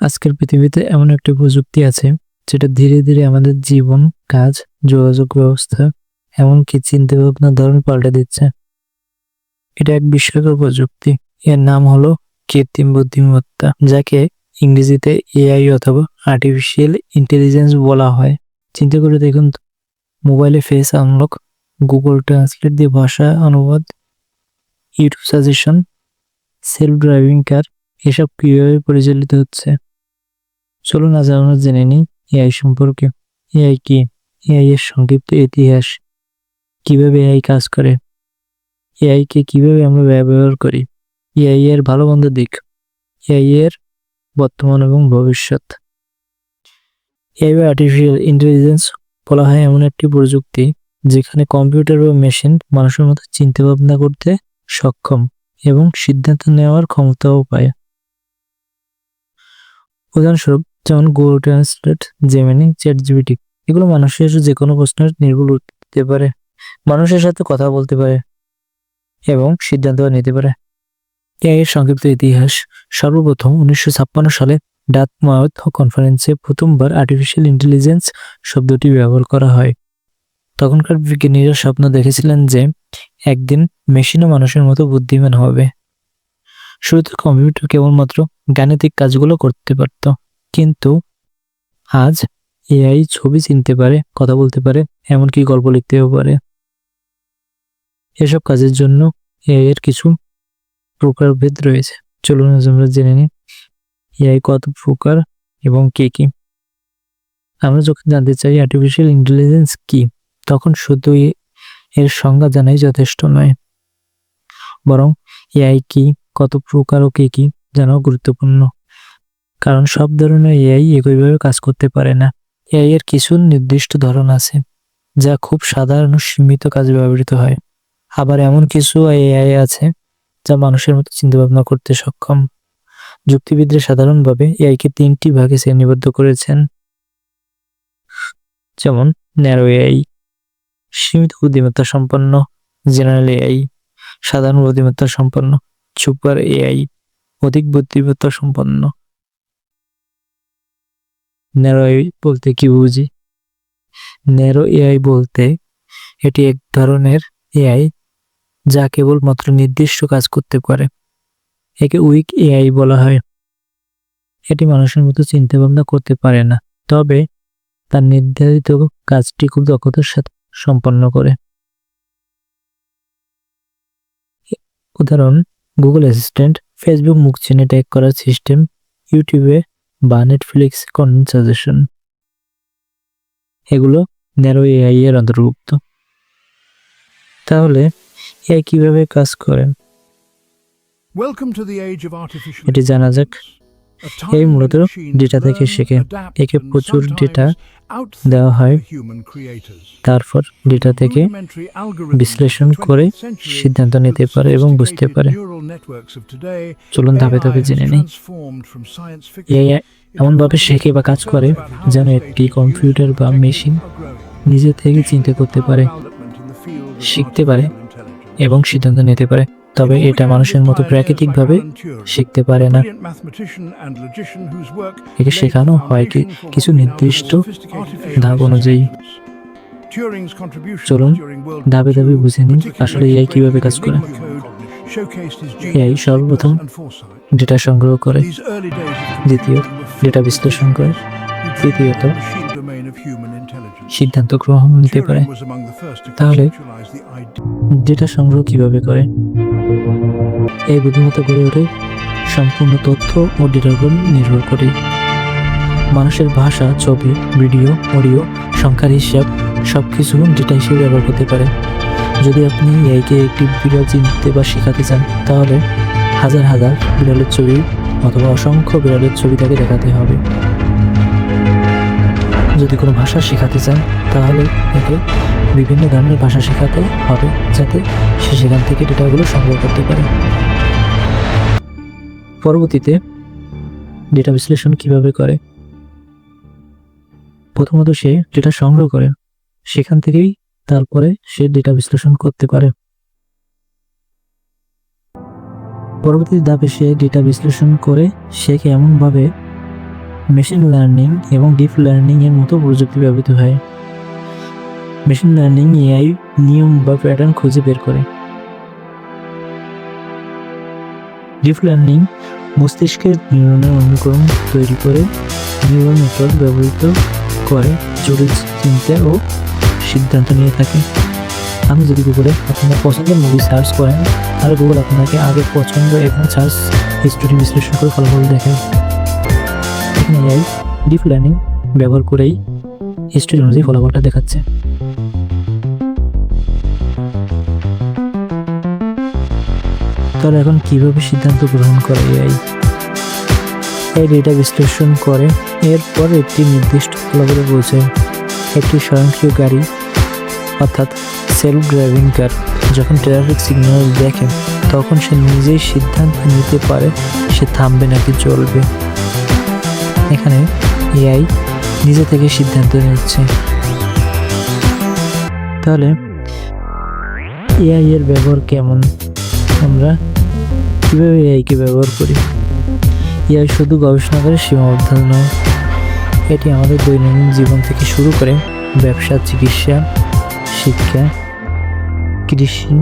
আজকের পৃথিবীতে এমন একটি প্রযুক্তি আছে, যেটা ধীরে ধীরে আমাদের জীবন, কাজ, যোগাযোগ ব্যবস্থা, এমনকি চিন্তা ভাবনার ধরন পাল্টে দিচ্ছে। এটা এক বিস্ময়কর প্রযুক্তি। এর নাম হলো কৃত্রিম বুদ্ধিমত্তা, যাকে ইংরেজিতে এআই অথবা আর্টিফিশিয়াল ইন্টেলিজেন্স বলা হয়। চিন্তা করে দেখুন মোবাইলে ফেস আনলক, গুগল ট্রান্সলেট দিয়ে ভাষা অনুবাদ, YouTube suggestion, self driving car, এসব কীভাবে পরিচালিত হচ্ছে? চলুন আজ আমরা জেনে নিই এআই সম্পর্কে। এআই কি? এআই এর সংক্ষিপ্ত ইতিহাস। কীভাবে এআই কাজ করে? এআই কে কীভাবে আমরা ব্যবহার করি? এআই এর ভালো মন্দ দিক। এআই এর বর্তমান এবং ভবিষ্যৎ। এআই বা আর্টিফিশিয়াল ইন্টেলিজেন্স বলা হয় এমন একটি প্রযুক্তি যেখানে কম্পিউটার বা মেশিন মানুষের মতো চিন্তা ভাবনা করতে সক্ষম এবং সিদ্ধান্ত নেওয়ার ক্ষমতাও পায়। উদাহরণস্বরূপ যেমন Google translate Gemini chat GPT এগুলো মানুষের যে কোনো প্রশ্নের নির্ভুল দিতে পারে, মানুষের সাথে কথা বলতে পারে এবং সিদ্ধান্ত নিতে পারে। এর সংক্ষিপ্ত ইতিহাস, সর্বপ্রথম উনিশশো ছাপ্পান্ন সালে ডাকমাউথ কনফারেন্সে প্রথমবার আর্টিফিশিয়াল ইন্টেলিজেন্স শব্দটি ব্যবহার করা হয়। তখনকার বিজ্ঞানীরা স্বপ্ন দেখেছিলেন যে একদিন মেশিনও মানুষের মতো বুদ্ধিমান হবে। শুরুতে কম্পিউটার কেবলমাত্র গাণিতিক কাজগুলো করতে পারত। কিন্তু আজ এআই ছবি চিনতে পারে, কথা বলতে পারে, এমনকি গল্প লিখতেও পারে। এসব কাজের জন্য এআই এর কিছু প্রকারভেদ রয়েছে। চলুন আমরা জেনে নিই এআই কত প্রকার এবং কে কি। আমরা যখন জানতে চাই আর্টিফিশিয়াল ইন্টেলিজেন্স কি, তখন শুধু এর সংজ্ঞা জানাই যথেষ্ট নয়। বরং এআই কি, কত প্রকার ও কে কি, জানাও গুরুত্বপূর্ণ। কারণ সব ধরনের এআই একইভাবে কাজ করতে পারে না। এআই এর কিছু নির্দিষ্ট ধরন আছে, যা খুব সাধারণ ও সীমিত কাজে ব্যবহৃত হয়। আবার এমন কিছু এআই আছে, যা মানুষের মতো চিন্তাভাবনা করতে সক্ষম। যুক্তিবিদরা সাধারণভাবে এআইকে তিনটি ভাগে শ্রেণীবদ্ধ করেছেন। যেমন, ন্যারো এআই, সীমিত বুদ্ধিমত্তা সম্পন্ন, জেনারেল এআই, সাধারণ বুদ্ধিমত্তা সম্পন্ন, সুপার এআই, অধিক বুদ্ধিমত্তা সম্পন্ন। ন্যারো এআই বলতে কি বুঝি? ন্যারো এআই বলতে এটি এক ধরনের এআই যা কেবলমাত্র নির্দিষ্ট কাজ করতে পারে। একে উইক এআই বলা হয়। এটি মানুষের মতো চিন্তা ভাবনা করতে পারে না, তবে তার নির্ধারিত কাজটি খুব দক্ষতার সাথে সম্পন্ন করে। উদাহরণ গুগল অ্যাসিস্ট্যান্ট ফেসবুক মুখ চিনে ট্যাগ করার সিস্টেম ইউটিউবে বা নেটফ্লিক্স কন্টেন্ট সাজেশন এগুলো ন্যারো এআই এর অন্তর্ভুক্ত। তাহলে এআই কীভাবে কাজ করে? এটি জানা যাক। এই মূলত ডেটা থেকে শেখে। একে প্রচুর ডেটা দেওয়া হয় তারপর ডেটা থেকে বিশ্লেষণ করে সিদ্ধান্ত নিতে পারে এবং বুঝতে পারে। চলুন ধাপে ধাপে জেনে নেই। এমনভাবে শেখে বা কাজ করে যেন একটি কম্পিউটার বা মেশিন নিজে থেকে চিন্তা করতে পারে শিখতে পারে এবং সিদ্ধান্ত নিতে পারে। তবে এটা মানুষের মতো প্রাকৃতিকভাবে শিখতে পারে না। একে শেখানো হয় কি কিছু নির্দিষ্ট ধাপ অনুযায়ী। চলুন ধাপে ধাপে বুঝে নিন আসলে এআই কীভাবে কাজ করে। এআই সর্বপ্রথম ডেটা সংগ্রহ করে। দ্বিতীয়, ডেটা বিশ্লেষণ করে। তৃতীয়ত, সিদ্ধান্ত গ্রহণ নিতে পারে। তাহলে, ডেটা সংগ্রহ কীভাবে করে? এই বুদ্ধিমত্তা গড়ে ওঠে সম্পূর্ণ তথ্য ও ডেটার উপর নির্ভর করে। মানুষের ভাষা, ছবি ভিডিও অডিও সংখ্যার হিসাব সব কিছু ডেটা হিসেবে ব্যবহার করতে পারে। যদি আপনি এআইকে একটি বিড়াল চিনতে বা শেখাতে চান, তাহলে হাজার হাজার বিড়ালের ছবি অথবা অসংখ্য বিড়ালের ছবি তাকে দেখাতে হবে। যদি কোনো ভাষা শেখাতে চান, তাহলে একে বিভিন্ন ধরনের ভাষা শেখাতে হবে যাতে সে সেখান থেকে ডেটাগুলো সংগ্রহ করতে পারে। পরবর্তীতে ডেটা বিশ্লেষণ কীভাবে করে? প্রথমত সে ডেটা সংগ্রহ করে, সেখান থেকেই তারপরে সে ডেটা বিশ্লেষণ করতে পারে। পরবর্তী ধাপে সে ডেটা বিশ্লেষণ করে সে এমনভাবে মেশিন লার্নিং এবং ডিপ লার্নিং এর মতো প্রযুক্তি ব্যবহৃত হয়। মেশিন লার্নিং এআই নিয়ম বা প্যাটার্ন খুঁজে বের করে। ডিপ লার্নিং মস্তিষ্কের নিউরনের অনুকরণ তৈরি করে নিউরাল নেটওয়ার্ক ব্যবহৃত করে জটিল চিন্তা ও সিদ্ধান্ত নিয়ে থাকে। আমি যদি গুগলে আপনার পছন্দের মুভি সার্চ করেন, তাহলে গুগল আপনাকে আগে পছন্দ এবং সার্চ হিস্টোরি বিশ্লেষণ করে ফলাফল দেখে। ডিপ লার্নিং ব্যবহার করেই হিস্টোরি অনুযায়ী ফলাফলটা দেখাচ্ছে। তাহলে এখন কীভাবে সিদ্ধান্ত গ্রহণ করে এআই? এই ডেটা বিশ্লেষণ করে। এরপর একটি নির্দিষ্ট ফলাফলে পৌঁছায়। একটি স্বয়ংক্রিয় গাড়ি, অর্থাৎ সেলফ ড্রাইভিং কার যখন ট্রাফিক সিগন্যাল দেখে, তখন সে নিজেই সিদ্ধান্ত নিতে পারে সে থামবে নাকি চলবে। এখানে এআই নিজে থেকে সিদ্ধান্ত নিচ্ছে। তাহলে, এআই এর ব্যবহার কেমন? আমরা কীভাবে এআইকে ব্যবহার করি? এআই শুধু গবেষণাগারে সীমাবদ্ধ নয়, এটি আমাদের দৈনন্দিন জীবন থেকে শুরু করে ব্যবসা, চিকিৎসা, শিক্ষা, কৃষি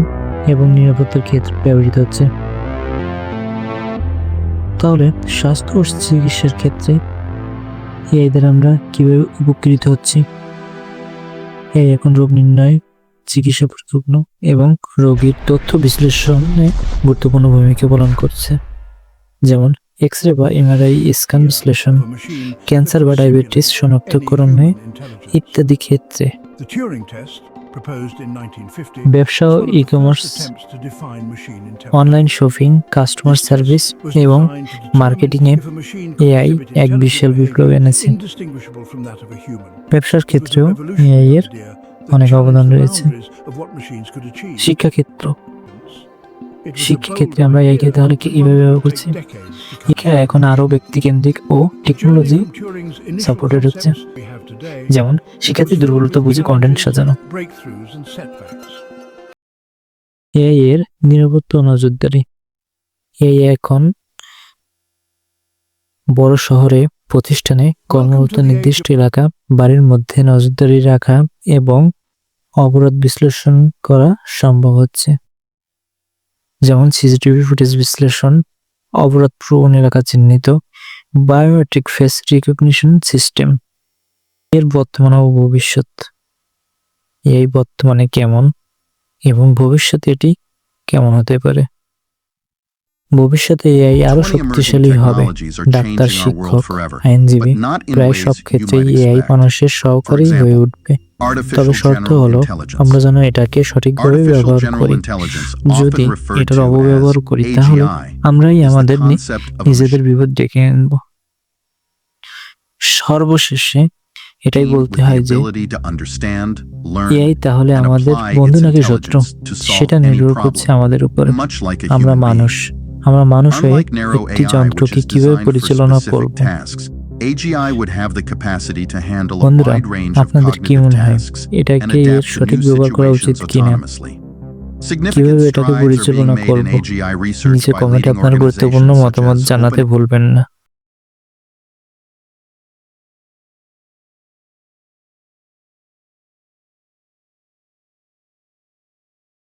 এবং নিরাপত্তার ক্ষেত্রে ব্যবহৃত হচ্ছে। তাহলে স্বাস্থ্য ও চিকিৎসার ক্ষেত্রে এআই দ্বারা আমরা কীভাবে উপকৃত হচ্ছি? এই এখন রোগ নির্ণয় চিকিৎসা পরিকল্পনা এবং রোগীর তথ্য বিশ্লেষণে গুরুত্বপূর্ণ ভূমিকা পালন করছে। যেমন এক্স রে বা এম আর আই স্ক্যান বিশ্লেষণ ক্যান্সার বা ডায়াবেটিস শনাক্তকরণে ইত্যাদি ক্ষেত্রে। ব্যবসা ও e commerce online shopping customer service এবং মার্কেটিং এআই এক বিশাল বিপ্লব এনেছে। ব্যবসার ক্ষেত্রেও এআই এর অনেক অবদান রয়েছে। শিক্ষাক্ষেত্র। শিক্ষাক্ষেত্রে আমরা এআইকে তাহলে কি কীভাবে ব্যবহার করছি? শিক্ষা এখন আরও ব্যক্তিকেন্দ্রিক ও টেকনোলজি সাপোর্টেড হচ্ছে। যেমন শিক্ষার্থী দুর্বলতা বুঝে কন্টেন্ট সাজানো. এআই এর নিরাপত্তা নজরদারি। এআই এখন বড় শহরে প্রতিষ্ঠানে কর্মরত নির্দিষ্ট এলাকা বাড়ির মধ্যে নজরদারি রাখা এবং অপরাধ বিশ্লেষণ করা সম্ভব হচ্ছে। যেমন সিসিটিভি ফুটেজ বিশ্লেষণ অপরাধ প্রবণ এলাকা চিহ্নিত বায়োমেট্রিক ফেস রিকগনিশন সিস্টেম এর বর্তমান ও ভবিষ্যৎ। এই বর্তমানে কেমন এবং ভবিষ্যতে এটি কেমন হতে পারে? ভবিষ্যতে এআই আরও শক্তিশালী হবে। ডাক্তার শিক্ষক আইনজীবী প্রায় সব ক্ষেত্রেই এআই মানুষের সহকারী হয়ে উঠবে। তবে শর্ত হলো আমরা যেন এটাকে সঠিকভাবে ব্যবহার করি। যদি এটার অপব্যবহার করি তাহলে আমরাই আমাদের নিজেদের বিপদ ডেকে আনব। সর্বশেষে এটাই বলতে হয় যে এআই তাহলে আমাদের বন্ধু নাকি শত্রু সেটা নির্ভর করছে আমাদের উপরে। আমরা মানুষ। আমরা মানুষ হয়ে একটি যন্ত্রকে কীভাবে পরিচালনা করব? বন্ধুরা আপনাদের কি মনে হয় এটাকে সঠিক ব্যবহার করা উচিত কিনা? কীভাবে এটাকে পরিচালনা করব? নিচে কমেন্টে আপনার গুরুত্বপূর্ণ মতামত জানাতে ভুলবেন না।